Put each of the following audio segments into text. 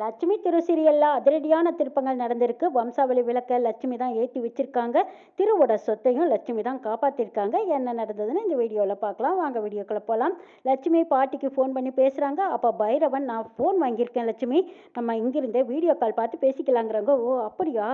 லட்சுமி திருசிரியல்ல அதிரடியான திருப்பங்கள் நடந்திருக்கு. வம்சாவளி விளக்க லட்சுமி தான் ஏற்றி வச்சிருக்காங்க. திருவோட சொத்தையும் லட்சுமி தான் காப்பாற்றிருக்காங்க என்ன நடந்ததுன்னு இந்த வீடியோவில் பார்க்கலாம் வாங்க வீடியோக்குள்ள போகலாம் லட்சுமி பாட்டிக்கு ஃபோன் பண்ணி பேசுகிறாங்க அப்போ பைரவன் நான் ஃபோன் வாங்கியிருக்கேன் லட்சுமி. நம்ம இங்கிருந்தே வீடியோ கால் பார்த்து பேசிக்கலாங்கிறாங்க. ஓ அப்படியா?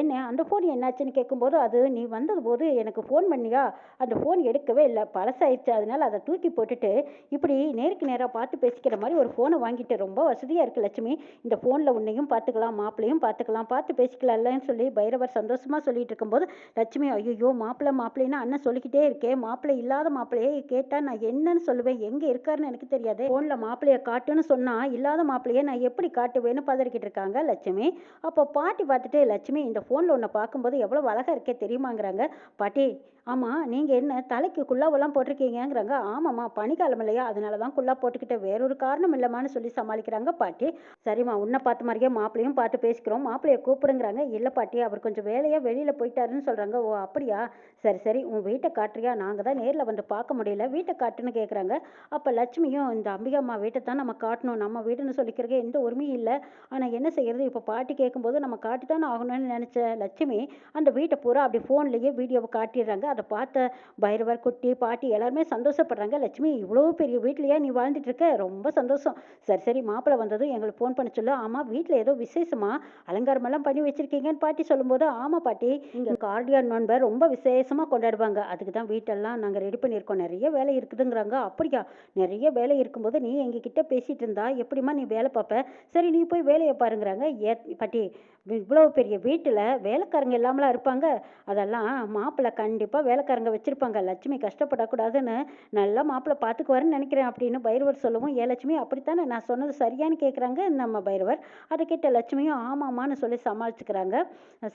என்ன அந்த ஃபோன் என்னாச்சுன்னு கேட்கும்போது அது நீ வந்தது போது எனக்கு ஃபோன் பண்ணியா? அந்த ஃபோன் எடுக்கவே இல்லை. பழசாயிடுச்சு. அதனால அதை தூக்கி போட்டுட்டு இப்படி நேருக்கு நேராக பார்த்து பேசிக்கிற மாதிரி ஒரு ஃபோனை வாங்கிட்டு ரொம்ப வசதியாக இருக்குது லட்சுமி. இந்த ஃபோனில் உன்னையும் பார்த்துக்கலாம் மாப்பிளையும் பார்த்துக்கலாம் பார்த்து பேசிக்கலாம்லன்னு சொல்லி பைரவர் சந்தோஷமாக சொல்லிட்டு இருக்கும்போது லட்சுமி ஐயோ மாப்பிள்ளை மாப்பிள்ளைன்னு அண்ணன் சொல்லிக்கிட்டே இருக்கேன் மாப்பிள்ளை இல்லாத மாப்பிள்ளையே கேட்டால் நான் என்னன்னு சொல்லுவேன் எங்கே இருக்காருன்னு எனக்கு தெரியாது. ஃபோனில் மாப்பிள்ளையை காட்டுன்னு சொன்னால் இல்லாத மாப்பிள்ளையை நான் எப்படி காட்டுவேன்னு பதறிக்கிட்டு இருக்காங்க லட்சுமி. அப்போ பாட்டி பார்த்துட்டு லட்சுமி இந்த ஃபோனில் உன்னை பார்க்கும்போது எவ்வளோ அழகாக இருக்கே தெரியுமாங்கிறாங்க. பாட்டி ஆமாம் நீங்கள் என்ன தலைக்கு குல்லாவெல்லாம் போட்டிருக்கீங்கங்கிறாங்க. ஆமாம்மா பனிக்காலம் இல்லையா? அதனால தான் குல்லா போட்டுக்கிட்ட வேறொரு காரணம் இல்லைம்மான்னு சொல்லி சமாளிக்கிறாங்க பாட்டி. சரிம்மா உன்னை பார்த்த மாதிரியே மாப்பிளையும் பார்த்து பேசிக்கிறோம். மாப்பிளைய கூப்பிடுங்கிறாங்க. இல்லை பாட்டி அவர் கொஞ்சம் வேலையாக வெளியில் போயிட்டாருன்னு சொல்கிறாங்க ஓ அப்படியா? சரி சரி உன் வீட்டை காட்டுறியா? நாங்கள் தான் நேரில் வந்து பார்க்க முடியல. வீட்டை காட்டுன்னு கேட்குறாங்க அப்போ லட்சுமியும் இந்த அம்பிகா அம்மா வீட்டை தான் நம்ம காட்டணும். நம்ம வீடுன்னு சொல்லிக்கிறதுக்கு எந்த உரிமையும் இல்லை. ஆனால் என்ன செய்யறது? இப்போ பாட்டி கேட்கும்போது நம்ம காட்டி தானே ஆகணும்னு நினச்ச லட்சுமி அந்த வீட்டை பூரா அப்படி ஃபோன்லேயே வீடியோவை காட்டிடுறாங்க. அதை பார்த்த பைரவர் குட்டி பாட்டி எல்லாருமே சந்தோஷப்படுறாங்க. லட்சுமி இவ்வளோ பெரிய வீட்லையா நீ வாழ்ந்துட்டு இருக்க ரொம்ப சந்தோஷம். சரி சரி மாப்பிள்ளை வந்ததும் எங்களுக்கு ஃபோன் பண்ண சொல்லு. ஆமாம் வீட்டில் ஏதோ விசேஷமா அலங்காரமெல்லாம் பண்ணி வச்சிருக்கீங்கன்னு பாட்டி சொல்லும்போது ஆமாம் பாட்டி இங்கே கார்டியான் நண்பர் ரொம்ப விசேஷமாக கொண்டாடுவாங்க. அதுக்கு தான் வீட்டெல்லாம் நாங்கள் ரெடி பண்ணியிருக்கோம். நிறைய வேலை இருக்குதுங்கிறாங்க. அப்படியா? நிறைய வேலை இருக்கும்போது நீ எங்ககிட்ட பேசிகிட்டு இருந்தா எப்படிம்மா நீ வேலை பார்ப்ப? சரி நீ போய் வேலையை பாருங்கிறாங்க. ஏ பாட்டி இவ்வளோ பெரிய வீட்டில் வேலைக்காரங்க இல்லாமலாம் இருப்பாங்க. அதெல்லாம் மாப்பிள்ளை கண்டிப்பாக வேலைக்காரங்க வச்சுருப்பாங்க. லட்சுமி கஷ்டப்படக்கூடாதுன்னு நல்லா மாப்பிள்ளை பார்த்துக்குவாருன்னு நினைக்கிறேன் அப்படின்னு பைரவர் சொல்லவும் ஏ லட்சுமி அப்படித்தானே? நான் சொன்னது சரியான்னு கேட்குறாங்க நம்ம பைரவர் அதை கேட்ட லட்சுமியும் ஆமாம்மான்னு சொல்லி சமாளிச்சுக்கிறாங்க.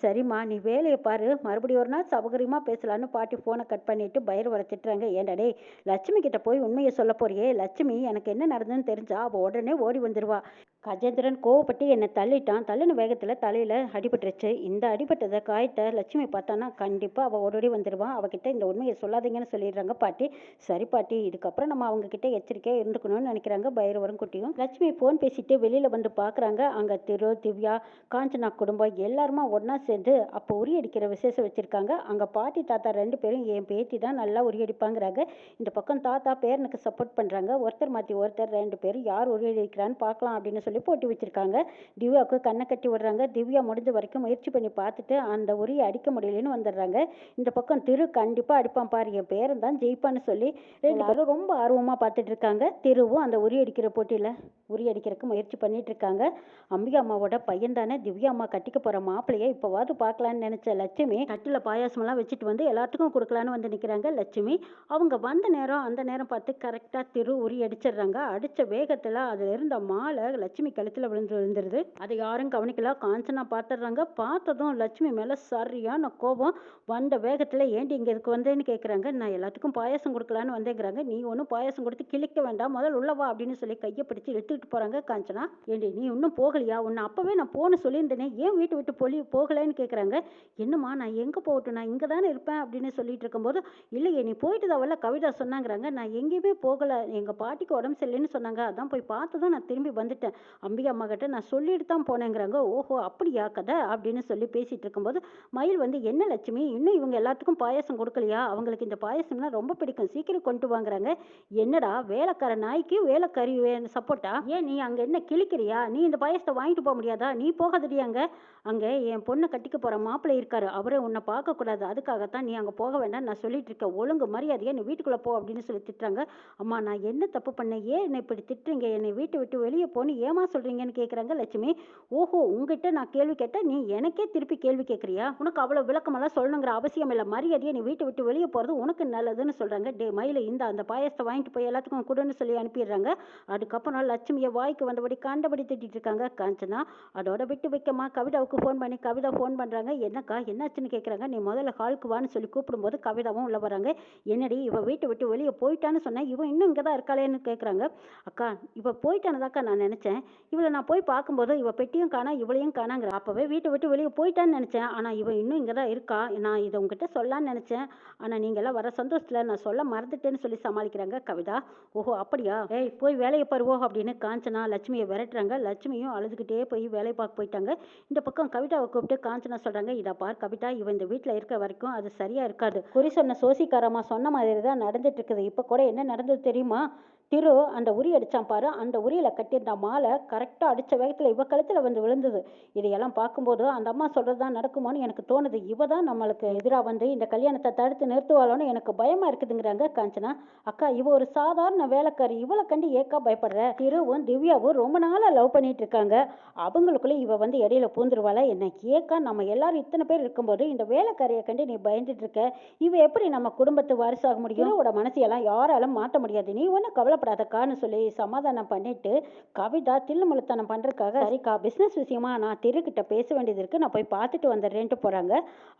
சரிம்மா நீ வேலையை பாரு. மறுபடியும் ஒரு நாள் சௌகரியமாக பேசலான்னு பாட்டி ஃபோனை கட் பண்ணிவிட்டு பைரவரை திட்டுறாங்க. ஏன்டா லட்சுமி கிட்ட போய் உண்மையை சொல்ல போறியே? லட்சுமி எனக்கு என்ன நடந்ததுன்னு தெரிஞ்சா அவள் உடனே ஓடி வந்துடுவா கஜேந்திரன் கோவப்பட்டு என்னை தள்ளிட்டான். தள்ளின வேகத்தில் தலையில் அடிபட்டுருச்சு. இந்த அடிபட்டதை காயத்தை லட்சுமி பார்த்தானா கண்டிப்பாக அவள் ஓடோடி வந்துடுவான் அவகிட்ட இந்த உண்மையை சொல்லாதீங்கன்னு சொல்லிடுறாங்க பாட்டி. சரி பாட்டி இதுக்கப்புறம் நம்ம அவங்கக்கிட்ட எச்சரிக்கையாக இருந்துக்கணும்னு நினைக்கிறாங்க பைரவரும் குட்டியும் லட்சுமி ஃபோன் பேசிட்டு வெளியில் வந்து பார்க்குறாங்க அங்கே திரு திவ்யா காஞ்சனா குடும்பம் எல்லாருமா ஒன்றா சேர்ந்து அப்போ உரி அடிக்கிற விசேஷம் வச்சுருக்காங்க. அங்கே பாட்டி தாத்தா ரெண்டு பேரும் என் பேத்தி தான் நல்லா உரி அடிப்பாங்கிறாங்க. இந்த பக்கம் தாத்தா பேரனுக்கு சப்போர்ட் பண்ணுறாங்க ஒருத்தர் மாற்றி ஒருத்தர் ரெண்டு பேரும் யார் உரி அடிக்கிறான்னு பார்க்கலாம் அப்படின்னு சொல்லி போட்டி வச்சுருக்காங்க. திவ்யாவுக்கு கண்ணை கட்டி விடுறாங்க. திவ்யா முடிஞ்ச வரைக்கும் முயற்சி பண்ணி பார்த்துட்டு அந்த உரியை அடிக்க முடியலன்னு வந்துடுறாங்க. இந்த பக்கம் திரு கண்டிப்பாக அடிப்பான் பாரு என் பேரன் தான் ஜெயிப்பான்னு சொல்லி ரெண்டு பேரும் ரொம்ப ஆர்வமாக பார்த்துட்டு இருக்காங்க. திருவும் அந்த உரி அடிக்கிற போட்டியில் உரி அடிக்கிறதுக்கு முயற்சி பண்ணிட்டு இருக்காங்க. அம்பிகா அம்மாவோட பையன் தானே திவ்யா அம்மா கட்டிக்க போகிற மாப்பிள்ளையை இப்போவாது பார்க்கலான்னு நினச்ச லட்சுமி தட்டில் பாயாசமெல்லாம் வச்சுட்டு வந்து எல்லாத்துக்கும் கொடுக்கலான்னு வந்து நிற்கிறாங்க லட்சுமி. அவங்க வந்த நேரம் அந்த நேரம் பார்த்து கரெக்டாக திரு உரி அடிச்சிடுறாங்க. அடித்த வேகத்தில் அதில் இருந்த மாலை லட்சுமி லட்சுமி கழுத்தில் விழுந்து விழுந்துருது. அதை யாரும் கவனிக்கல. காஞ்சனா பார்த்துடுறாங்க. பார்த்ததும் லட்சுமி மேலே சரியான கோபம். வந்த வேகத்தில் ஏண்டி இங்கே இதுக்கு வந்தேன்னு கேட்குறாங்க நான் எல்லாத்துக்கும் பாயாசம் கொடுக்கலான்னு வந்தேங்கிறாங்க. நீ ஒன்றும் பாயாசம் கொடுத்து கிழிக்க வேண்டாம். முதல்ல உள்ளவா அப்படின்னு சொல்லி கையை பிடிச்சி இழுத்துக்கிட்டு போகிறாங்க காஞ்சனா. ஏண்டி நீ இன்னும் போகலையா? உன்னை அப்போவே நான் போன சொல்லியிருந்தேனே. ஏன் வீட்டு விட்டு போலி போகலைன்னு கேட்குறாங்க என்னம்மா நான் எங்கே போகட்டும்? நான் இங்கே தானே இருப்பேன் அப்படின்னு சொல்லிட்டு இருக்கும்போது இல்லையே நீ போயிட்டு தான் கவிதா சொன்னாங்கிறாங்க. நான் எங்கேயுமே போகலை. எங்கள் பாட்டிக்கு உடம்பு சரியில்லைன்னு சொன்னாங்க. அதான் போய் பார்த்ததும் நான் திரும்பி வந்துட்டேன். அம்பிகா அம்மா கிட்ட நான் சொல்லிட்டு தான் போனேங்கிறாங்க. ஓஹோ அப்படியா கதை? அப்படின்னு சொல்லி பேசிட்டு இருக்கும்போது மயில் வந்து என்ன லட்சுமி? இன்னும் இவங்க எல்லாத்துக்கும் பாயாசம் கொடுக்கலையா? அவங்களுக்கு இந்த பாயசம்னா ரொம்ப பிடிக்கும். சீக்கிரம் கொண்டு வாங்குறாங்க. என்னடா வேலைக்கார நாய்க்கு வேலைக்காரி சப்போர்ட்டா ஏன் நீ அங்கே என்ன கிழிக்கிறியா? நீ இந்த பாயசத்தை வாங்கிட்டு போக முடியாதா? நீ போகாதடி அங்கே. அங்கே என் பொண்ணை கட்டிக்க போகிற மாப்பிள்ளை இருக்காரு. அவரை உன்னை பார்க்கக்கூடாது. அதுக்காகத்தான் நீ அங்கே போக வேண்டாம் நான் சொல்லிட்டு இருக்கேன். ஒழுங்கு மரியாதையாக நீ வீட்டுக்குள்ளே போ அப்படின்னு சொல்லி திட்டுறாங்க. அம்மா நான் என்ன தப்பு பண்ணேன்? ஏன் என்னை இப்படி திட்டுறீங்க? என்னை வீட்டை விட்டு வெளியே போன்னு ஏமா சொல்கிறீங்கன்னு கேட்குறாங்க லட்சுமி. ஓஹோ உங்ககிட்ட நான் கேள்வி கேட்டால் நீ எனக்கே திருப்பி கேள்வி கேட்குறியா உனக்கு அவ்வளோ விளக்கமெல்லாம் சொல்லணுங்கிற அவசியம் இல்லை. மரியாதையை நீ வீட்டை விட்டு வெளியே போகிறது உனக்கு நல்லதுன்னு சொல்கிறாங்க டே மயில இந்த அந்த பாயசத்தை வாங்கிட்டு போய் எல்லாத்துக்கும் கொடுன்னு சொல்லி அனுப்பிடுறாங்க. அதுக்கப்புறம் லட்சுமியை வாய்க்கு வந்தபடி கண்டபடி திட்டிட்டு இருக்காங்க. காஞ்சனா அதோட விட்டு வைக்கமா கவிதாவுக்கு ஃபோன் பண்ணி கவிதா ஃபோன் பண்ணுறாங்க என்னக்கா என்னாச்சுன்னு கேட்குறாங்க நீ முதல்ல ஹாலுக்கு வான்னு சொல்லி கூப்பிடும்போது கவிதாவும் உள்ள வராங்க. என்னடி இவ வீட்டை விட்டு வெளியே போயிட்டான்னு சொன்னேன் இவன் இன்னும் இங்கே தான் இருக்காளேன்னு கேட்குறாங்க அக்கா இவ போயிட்டானதாக்கா நான் நினச்சேன். இவளை நான் போய் பார்க்கும்போது இவள் பெட்டியும் காணா இவளையும் காணாங்கிற. அப்போவே வீட்டை விட்டு வெளியே போயிட்டான்னு நினச்சேன். ஆனால் இவ இன்னும் இங்கே தான் இருக்கா? நான் இதை உங்ககிட்ட சொல்லான்னு நினச்சேன். ஆனால் நீங்கள்லாம் வர சந்தோஷத்தில் நான் சொல்ல மறந்துட்டேன்னு சொல்லி சமாளிக்கிறாங்க கவிதா. ஓஹோ அப்படியா? ஏய் போய் வேலையை பருவோ அப்படின்னு காஞ்சனா லட்சுமியை விரட்டுறாங்க. லட்சுமியும் அழுதுகிட்டே போய் வேலை பார்க்க போயிட்டாங்க. இந்த பக்கம் கவிதாவை கூப்பிட்டு காஞ்சனா சொல்கிறாங்க இதை பார் கவிதா இவன் இந்த வீட்டில் இருக்க வரைக்கும் அது சரியாக இருக்காது. குறி சொன்ன சோசிக்காரமாக சொன்ன மாதிரி தான் நடந்துட்டு இருக்குது. இப்போ கூட என்ன நடந்தது தெரியுமா? திரு அந்த உரி அடித்தான் பாரு அந்த உரியில் கட்டியிருந்த மாலை கரெக்டாக அடித்த வேகத்தில் இவ கழுத்தில் வந்து விழுந்தது. இதையெல்லாம் பார்க்கும்போது அந்த அம்மா சொல்கிறது தான் நடக்குமோன்னு எனக்கு தோணுது. இவ தான் நம்மளுக்கு எதிராக வந்து இந்த கல்யாணத்தை தடுத்து நிறுத்துவாளோன்னு எனக்கு பயமாக இருக்குதுங்கிறாங்க காஞ்சனா. அக்கா இவ ஒரு சாதாரண வேலைக்காரி இவளை கண்டு ஏக்கா பயப்படுற. திருவும் திவ்யாவும் ரொம்ப நாளாக லவ் பண்ணிட்டு இருக்காங்க. அவங்களுக்குள்ளே இவ வந்து இடையில பூந்துருவாளா என்ன? ஏக்கா நம்ம எல்லாரும் இத்தனை பேர் இருக்கும்போது இந்த வேலைக்காரியை கண்டு நீ பயந்துட்டு இருக்க. இவ எப்படி நம்ம குடும்பத்து வாரிசாக முடியும்? இவளோட மனசையெல்லாம் யாராலும் மாற்ற முடியாது. நீ ஒன்றும் கவலைப்படாதக்கான்னு சொல்லி சமாதானம் பண்ணிட்டு கவிதா தில்லுமுழுத்தனம் பண்ணுறதுக்காக சரிக்கா பிஸ்னஸ் விஷயமா நான் திருக்கிட்ட பேச வேண்டியது இருக்கு. நான் போய் பார்த்துட்டு வந்துடுறேன்ட்டு போகிறாங்க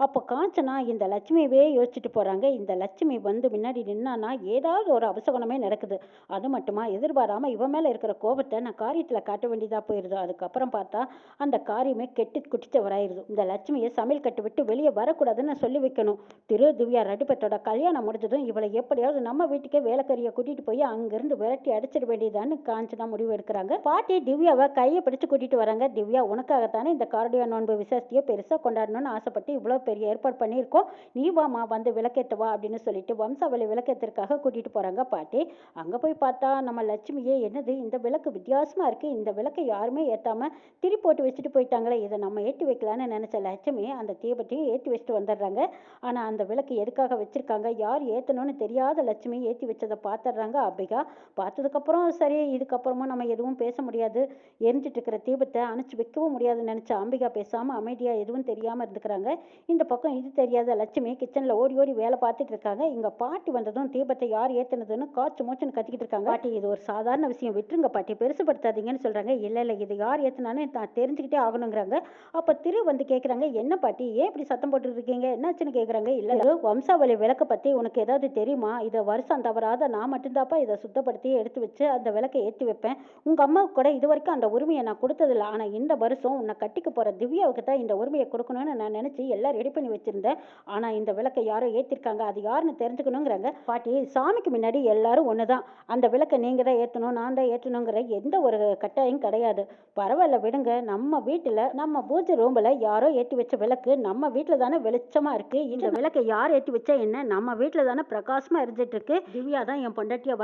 அப்போ காஞ்சனா இந்த லட்சுமியவே யோசிச்சுட்டு போகிறாங்க இந்த லட்சுமி வந்து முன்னாடி நின்னானா ஏதாவது ஒரு அவசகுணமே நடக்குது. அது மட்டுமா? எதிர்பாராம இவன் மேலே இருக்கிற கோபத்தை நான் காரியத்தில் காட்ட வேண்டியதாக போயிடுது அதுக்கப்புறம் பார்த்தா அந்த காரியமே கெட்டு குடிச்சவராயிருது. இந்த லட்சுமியை சமையல் கட்டு விட்டு வெளியே வரக்கூடாதுன்னு சொல்லி வைக்கணும். திரு திவ்யா ரெட்டுப்பட்டோட கல்யாணம் முடிஞ்சதும் இவளை எப்படியாவது நம்ம வீட்டுக்கே வேலைக்கறியை கூட்டிட்டு போய் அங்கிருந்து விரட்டி அடிச்சிட வேண்டியதான்னு காஞ்சனா முடிவு எடுக்கிறாங்க. பாட்டி திவ்யாவை கையை பிடிச்சு கூட்டிட்டு வராங்க. திவ்யா உனக்காகத்தானே இந்த கார்டியா நோன்பு விசேஷத்தையே பெருசாக கொண்டாடணும்னு ஆசைப்பட்டு இவ்வளோ பெரிய ஏற்பாடு பண்ணியிருக்கோம். நீ வாமா வந்து விளக்கேற்ற வா அப்படின்னு சொல்லிட்டு வம்சாவளி விளக்கேற்றதுக்காக கூட்டிட்டு போறாங்க பாட்டி. அங்க போய் பார்த்தா நம்ம லட்சுமியே என்னது இந்த விளக்கு வித்தியாசமா இருக்கு. இந்த விளக்கை யாருமே ஏத்தாம திரி போட்டு வச்சுட்டு போயிட்டாங்களே இதை நம்ம ஏற்றி வைக்கலான்னு நினைச்ச லட்சுமி அந்த தீபத்தையும் ஏற்றி வச்சுட்டு வந்துடுறாங்க. ஆனா அந்த விளக்கு எதுக்காக வச்சிருக்காங்க? யார் ஏத்தணும்னு தெரியாத லட்சுமி ஏற்றி வச்சதை பார்த்துடுறாங்க அம்பிகா பார்த்ததுக்கப்புறம் சரி இதுக்கப்புறமா நம்ம எதுவும் பேச முடியாது. எரிஞ்சிட்டு இருக்கிற தீபத்தை அணைச்சு வைக்கவும் முடியாதுன்னு நினைச்ச அம்பிகா பேசாம அமைதியா எதுவும் தெரியாம இருந்துக்கிறாங்க. இந்த பக்கம் இது தெரியாத லட்சுமி கிச்சன்ல ஓடி ஓடி வேலை பார்த்துட்டு இருக்காங்க. இங்கே பாட்டி வந்ததும் தீபத்தை யார் ஏத்துனதுன்னு காய்ச்சி மூச்சுன்னு கத்திக்கிட்டு இருக்காங்க. பாட்டி இது ஒரு சாதாரண விஷயம். விட்டுருங்க பாட்டி. பெருசுப்படுத்தாதீங்கன்னு சொல்றாங்க. இல்ல இல்ல இது யார் ஏத்துனான்னு நான் தெரிஞ்சுக்கிட்டே ஆகணுங்கிறாங்க. அப்ப திரு வந்து கேட்குறாங்க என்ன பாட்டி? ஏன் இப்படி சத்தம் போட்டுட்டு இருக்கீங்க? என்னாச்சுன்னு கேட்குறாங்க இல்லை வம்சாவளி விளக்க பத்தி உனக்கு ஏதாவது தெரியுமா? இதை வருஷம் தவறாத நான் மட்டும்தாப்பா இதை சுத்தப்படுத்தி எடுத்து வச்சு அந்த விளக்கை ஏற்றி வைப்பேன். உங்க அம்மாவுக்கு கூட இது வரைக்கும் அந்த உரிமையை நான் கொடுத்ததில்ல. ஆனா இந்த வருஷம் உன்னை கட்டிக்க போற திவ்யாவுக்கு தான் இந்த உரிமையை கொடுக்கணும்னு நான் நினைச்சு எல்லாம் ரெடி பண்ணி வச்சிருந்தேன். ஆனா இந்த விளக்கை யாரோ ஏத்திருக்காங்க. அது யாருன்னு தெரிஞ்சுக்கணுங்கிறாங்க. பாட்டி சாமிக்கு முன்னாடி எல்லாரும் ஒண்ணுதான். அந்த விளக்கை நீங்க தான் ஏத்தணும் நான் தான் ஏற்றணுங்கிற எந்த ஒரு கட்டாயம் கிடையாது. பரவாயில்ல விடுங்க. நம்ம வீட்டுல நம்ம பூஜை ரூம்ல யாரோ ஏற்றி வச்ச விளக்கு நம்ம வீட்டுல தானே வெளிச்சமா இருக்கு. இந்த விளக்கை யார் ஏற்றி வச்சா என்ன? நம்ம வீட்டுல தானே பிரகாசமா இருந்துட்டு இருக்கு. திவ்யா தான் என் பொண்டாட்டியா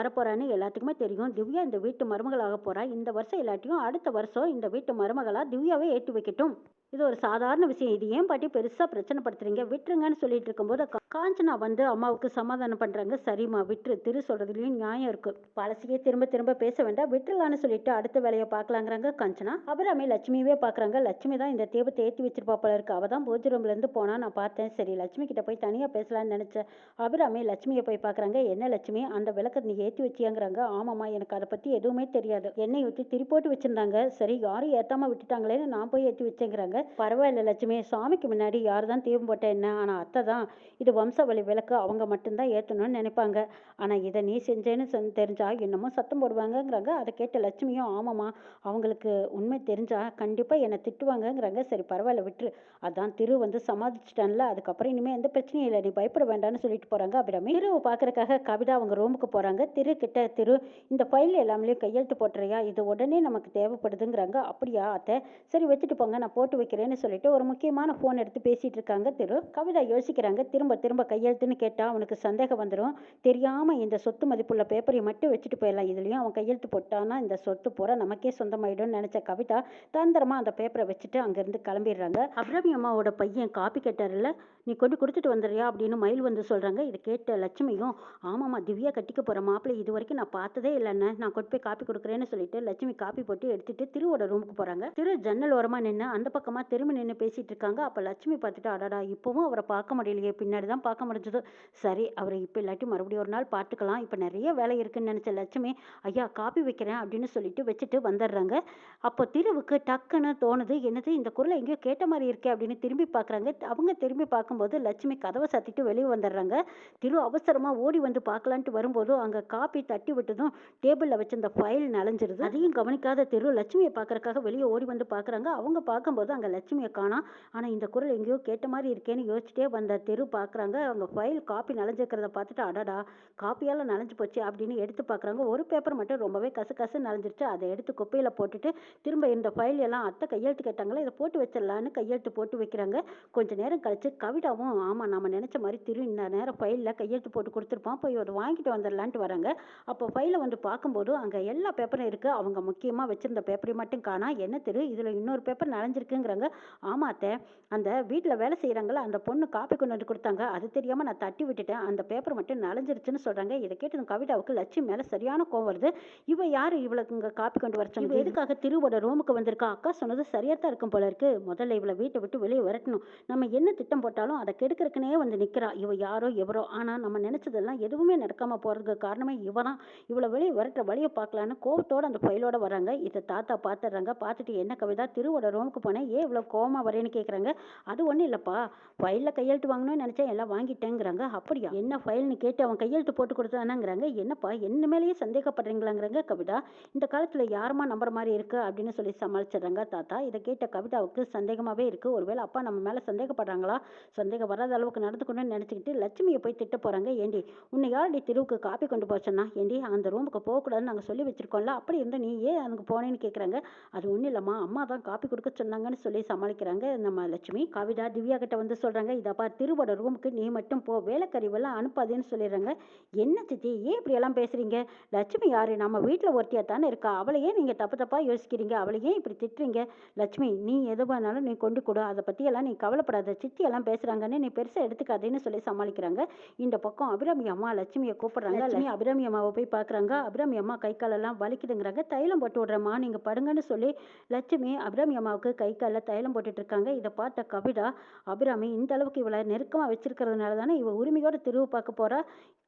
அப்படின்னு எல்லாத்துக்குமே தெரியும். திவ்யா இந்த வீட்டு மருமகளாக போறா. இந்த வருஷம் இல்லாட்டியும் அடுத்த வருஷம் இந்த வீட்டு மருமகளா திவ்யாவே ஏற்றி வைக்கட்டும். இது ஒரு சாதாரண விஷயம். இது ஏன் பாட்டி பெருசாக பிரச்சனை படுத்துறீங்க விட்டுருங்கன்னு சொல்லிட்டு இருக்கும்போது காஞ்சனா வந்து அம்மாவுக்கு சமாதானம் பண்ணுறாங்க சரிம்மா விட்டுரு. திரு சொல்கிறதுலையும் நியாயம் இருக்கும் பழசியே திரும்ப திரும்ப பேச வேண்டாம். விட்டுறலான்னு சொல்லிட்டு அடுத்த வேலையை பார்க்கலாங்கிறாங்க காஞ்சனா. அபிராமி லட்சுமியவே பார்க்குறாங்க. லட்சுமி தான் இந்த தீபத்தை ஏற்றி வச்சிருப்பா போல இருக்கு. அவள் தான் பூஜை ரூம்லேருந்து போனால் நான் பார்த்தேன். சரி லட்சுமி கிட்ட போய் தனியாக பேசலாம்னு நினச்சேன். அபிராமி லட்சுமியை போய் பார்க்குறாங்க. என்ன லட்சுமி? அந்த விளக்கை நீ ஏற்றி வச்சியாங்கிறாங்க. ஆமாம்மா எனக்கு அதை பற்றி எதுவுமே தெரியாது. என்னை ஊற்றி திருப்போட்டு வச்சுருந்தாங்க. சரி யாரும் ஏற்றாமல் விட்டுட்டாங்களேன்னு நான் போய் ஏற்றி வச்சேங்கிறாங்க. பரவாயில்ல லட்சுமி சாமிக்கு முன்னாடி யார் தான் தீபம் போட்ட என்ன? ஆனால் அத்தை தான் இது வம்சாவளி விளக்கு அவங்க மட்டும்தான் ஏற்றணும்னு நினைப்பாங்க. ஆனால் இதை நீ செஞ்சேன்னு தெரிஞ்சா இன்னமும் சத்தம் போடுவாங்கங்கிறாங்க. அதை கேட்ட லட்சுமியும் ஆமாம்மா அவங்களுக்கு உண்மை தெரிஞ்சா கண்டிப்பாக என்னை திட்டுவாங்கங்கிறாங்க. சரி பரவாயில்ல விட்டுரு. அதான் திரு வந்து சமாளிச்சிட்டான்ல அதுக்கப்புறம் இனிமேல் எந்த பிரச்சனையும் இல்லை நீ பயப்பட வேண்டாம்னு சொல்லிட்டு போகிறாங்க அபிராமி. திருவை பார்க்குறக்காக கவிதா அவங்க ரூமுக்கு போகிறாங்க திரு கிட்ட திரு இந்த ஃபைல் எல்லாமே கையெழுத்து போட்டுறியா? இது உடனே நமக்கு தேவைப்படுதுங்கிறாங்க. அப்படியா அத்தை? சரி வச்சுட்டு போங்க நான் போட்டு வைக்கிறேன்னு சொல்லிட்டு ஒரு முக்கியமான ஃபோன் எடுத்து பேசிகிட்டு இருக்காங்க திரு. கவிதா யோசிக்கிறாங்க திரும்ப திரும்ப கையெழுத்துன்னு கேட்டால் அவனுக்கு சந்தேகம் வந்துடும் தெரியாமல் இந்த சொத்து மதிப்புள்ள பேப்பரை மட்டும் வச்சுட்டு போயிடலாம். இதுலேயும் அவன் கையெழுத்து போட்டானா இந்த சொத்து பூரா நமக்கே சொந்தமாயிடும்னு நினச்ச கவிதா தந்திரமாக அந்த பேப்பரை வச்சுட்டு அங்கேருந்து கிளம்பிடுறாங்க. அப்ரவி அம்மாவோட பையன் காப்பி கேட்டார்ல நீ கொண்டு கொடுத்துட்டு வந்துடுறியா? அப்படின்னு மயில் வந்து சொல்கிறாங்க இதை கேட்ட லட்சுமியும் ஆமாம்மா திவ்யா கட்டிக்க போகிற மாப்பிள்ளை இது வரைக்கும் நான் பார்த்ததே இல்லைன்னு நான் கொண்டு போய் காப்பி கொடுக்குறேன்னு சொல்லிட்டு லட்சுமி காப்பி போட்டு எடுத்துட்டு திருவோட ரூமுக்கு போகிறாங்க திரு ஜன்னல் ஓரமாக நின்று அந்த பக்கம் அம்மா திரும்பி நின்று பேசிகிட்டு இருக்காங்க. அப்போ லட்சுமி பார்த்துட்டு அடடா இப்போவும் அவரை பார்க்க முடியலையே. பின்னாடி தான் பார்க்க முடிஞ்சது. சரி அவரை இப்போ இல்லாட்டி மறுபடியும் ஒரு நாள் பார்த்துக்கலாம். இப்போ நிறைய வேலை இருக்குன்னு நினச்ச லட்சுமி ஐயா காப்பி வைக்கிறேன் அப்படின்னு சொல்லிட்டு வச்சுட்டு வந்துடுறாங்க. அப்போ திருவுக்கு டக்குன்னு தோணுது என்னது இந்த குரலை எங்கேயோ கேட்ட மாதிரி இருக்கே அப்படின்னு திரும்பி பார்க்குறாங்க. அவங்க திரும்பி பார்க்கும்போது லட்சுமி கதவை சத்திட்டு வெளியே வந்துடுறாங்க. திரு அவசரமாக ஓடி வந்து பார்க்கலான்ட்டு வரும்போது அங்கே காப்பி தட்டி விட்டதும் டேபிளில் வச்சிருந்த ஃபைல் நனைஞ்சிருது அதையும் கவனிக்காத திரு லட்சுமியை பார்க்குறக்காக வெளியே ஓடி வந்து பார்க்குறாங்க. அவங்க பார்க்கும்போது அங்கே லட்சுமியை காணாம் ஆனால் இந்த குரல் எங்கேயோ கேட்ட மாதிரி இருக்கேன்னு யோசிச்சிட்டே வந்த தெரு பார்க்குறாங்க அவங்க ஃபைல் காப்பி நனைஞ்சிருக்கிறத பார்த்துட்டு அடடா காப்பியால் நனைஞ்சு போச்சு அப்படின்னு எடுத்து பார்க்குறாங்க ஒரு பேப்பர் மட்டும் ரொம்பவே கசு கசு நனைஞ்சிருச்சு அதை எடுத்து குப்பையில் போட்டுட்டு திரும்ப இந்த ஃபைல் எல்லாம் அத்தை கையெழுத்து கேட்டாங்களே இதை போட்டு வச்சிடலான்னு கையெழுத்து போட்டு வைக்கிறாங்க. கொஞ்ச நேரம் கழிச்சு கவிதாவும் ஆமாம் நம்ம நினச்ச மாதிரி திரு இந்த நேரம் ஃபைலில் கையெழுத்து போட்டு கொடுத்துருப்பான் போய் அதை வாங்கிட்டு வந்துடலான்ட்டு வராங்க. அப்போ ஃபைலை வந்து பார்க்கும்போது அங்கே எல்லா பேப்பரும் இருக்குது அவங்க முக்கியமாக வச்சுருந்த பேப்பரை மட்டும் காணா. என்ன திரு? இதில் இன்னொரு பேப்பர் நனைஞ்சிருக்குங்கிற நனைஞ்சிருக்குங்கிறாங்க ஆமாத்த அந்த வீட்டில் வேலை செய்கிறாங்கள அந்த பொண்ணு காப்பி கொண்டு வந்து கொடுத்தாங்க. அது தெரியாமல் நான் தட்டி விட்டுட்டேன். அந்த பேப்பர் மட்டும் நனைஞ்சிருச்சுன்னு சொல்கிறாங்க இதை கேட்டு கவிதாவுக்கு லட்சுமி மேலே சரியான கோவம் வருது. இவ யார்? இவளுக்கு இங்கே காப்பி கொண்டு வர சொன்னது? எதுக்காக திருவோட ரூமுக்கு வந்திருக்கா? அக்கா சொன்னது சரியாக தான் இருக்கும் போல இருக்கு. முதல்ல இவளை வீட்டை விட்டு வெளியே வரட்டணும். நம்ம என்ன திட்டம் போட்டாலும் அதை கெடுக்கிறக்குனே வந்து நிற்கிறா இவ யாரோ எவரோ. ஆனால் நம்ம நினச்சதெல்லாம் எதுவுமே நடக்காமல் போகிறதுக்கு காரணமே இவ தான். இவளை வெளியே வரட்டுற வழியை பார்க்கலான்னு கோவத்தோடு அந்த ஃபைலோட வராங்க. இதை தாத்தா பார்த்துடுறாங்க பார்த்துட்டு என்ன கவிதா? திருவோட ரூமுக்கு போனேன். ஏன் இவ்வளோ கோவமா வரேன்னு கேட்குறாங்க அது ஒன்றும் இல்லைப்பா. ஃபைலில் கையெழுத்து வாங்கணும்னு நினச்சேன் எல்லாம் வாங்கிட்டேங்கிறாங்க. அப்படியா? என்ன ஃபைல்னு கேட்டு அவன் கையெழுத்து போட்டு கொடுத்தானாங்கிறாங்க. என்னப்பா என்ன மேலேயே சந்தேகப்படுறீங்களாங்கிறாங்க கவிதா. இந்த காலத்தில் யாருமா நம்புற மாதிரி இருக்கு அப்படின்னு சொல்லி சமாளிச்சிடுறாங்க தாத்தா. இதை கேட்ட கவிதாவுக்கு சந்தேகமாகவே இருக்கு. ஒருவேளை அப்பா நம்ம மேலே சந்தேகப்படுறாங்களா? சந்தேகம் வராத அளவுக்கு நடந்துக்கணும்னு நினச்சிக்கிட்டு லட்சுமியை போய் திட்ட போகிறாங்க ஏண்டி உன்னை யாரடி தெருவுக்கு காப்பி கொண்டு போச்சோன்னா ஏண்டி அந்த ரூமுக்கு போகக்கூடாதுன்னு நாங்கள் சொல்லி வச்சுருக்கோம்ல. அப்படி இருந்தால் நீ ஏன் அதுக்கு போனேன்னு கேட்குறாங்க அது ஒன்றும் இல்லைம்மா. அம்மா தான் காப்பி கொடுக்க சொன்னாங்கன்னு சொல்லி சமாளிக்கிறாங்க. நம்ம லட்சுமி கவிதா திவ்யா கிட்ட வந்து சொல்கிறாங்க இதப்பா திருவோட ரூமுக்கு நீ மட்டும் போ வேலைக்கறிவெல்லாம் அனுப்பாதேன்னு சொல்லிடுறாங்க. என்ன சித்தி ஏன் இப்படியெல்லாம் பேசுகிறீங்க லட்சுமி யாரு? நம்ம வீட்டில் ஒருத்தியாக தானே இருக்கா? அவளையே நீங்கள் தப்பு தப்பாக யோசிக்கிறீங்க. அவளையே இப்படி திட்டுறீங்க? லட்சுமி நீ எது வேணாலும் நீ கொண்டு கொடு. அதை பற்றியெல்லாம் நீ கவலைப்படாத. சித்தி எல்லாம் பேசுகிறாங்கன்னு நீ பெருசாக எடுத்துக்காதேன்னு சொல்லி சமாளிக்கிறாங்க. இந்த பக்கம் அபிராமி அம்மா லட்சுமியை கூப்பிடுறாங்க. லட்சுமி. அபிராமி அம்மாவை போய் பார்க்குறாங்க அபிராமி அம்மா கை காலெல்லாம் வலிக்குதுங்கிறாங்க. தைலம் போட்டு விட்றேம்மா நீங்கள் படுங்கன்னு சொல்லி லட்சுமி அபிராமி அம்மாவுக்கு கை காலில் தைலம் போட்டுட்டு இருக்காங்க இதை பார்த்த கவிதா அபிராமி இந்த அளவுக்கு இவளை நெருக்கமாக வச்சிருக்கிறதுனால தானே இவள் உரிமையோட திருவு பார்க்க போறா?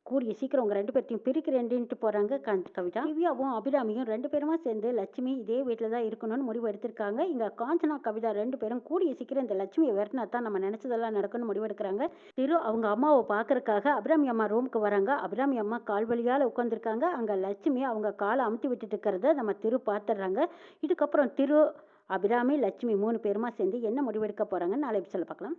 கூடிய சீக்கிரம் உங்கள் ரெண்டு பேர்த்தையும் பிரிக்கிறேன்ட்டு போகிறாங்க கண்- கவிதா. திவ்யாவும் அபிராமியும் ரெண்டு பேருமா சேர்ந்து லட்சுமி இதே வீட்டில் தான் இருக்கணும்னு முடிவு எடுத்திருக்காங்க. இங்கே காஞ்சனா கவிதா ரெண்டு பேரும் கூடிய சீக்கிரம் இந்த லட்சுமியை விரட்டினா தான் நம்ம நினச்சதெல்லாம் நடக்கும்னு முடிவு எடுக்கிறாங்க. திரு அவங்க அம்மாவை பார்க்கறக்காக அபிராமி அம்மா ரூமுக்கு வராங்க. அபிராமி அம்மா கால் வலியால் உட்காந்துருக்காங்க அங்கே லட்சுமி அவங்க காலை அமுத்தி விட்டுட்டு இருக்கிறத நம்ம திரு பார்த்துடுறாங்க. இதுக்கப்புறம் திரு அபிராமி லட்சுமி மூணு பேருமா சேர்ந்து என்ன முடிவெடுக்க போகிறாங்கன்னு நாளை சொல்ல பார்க்கலாம்.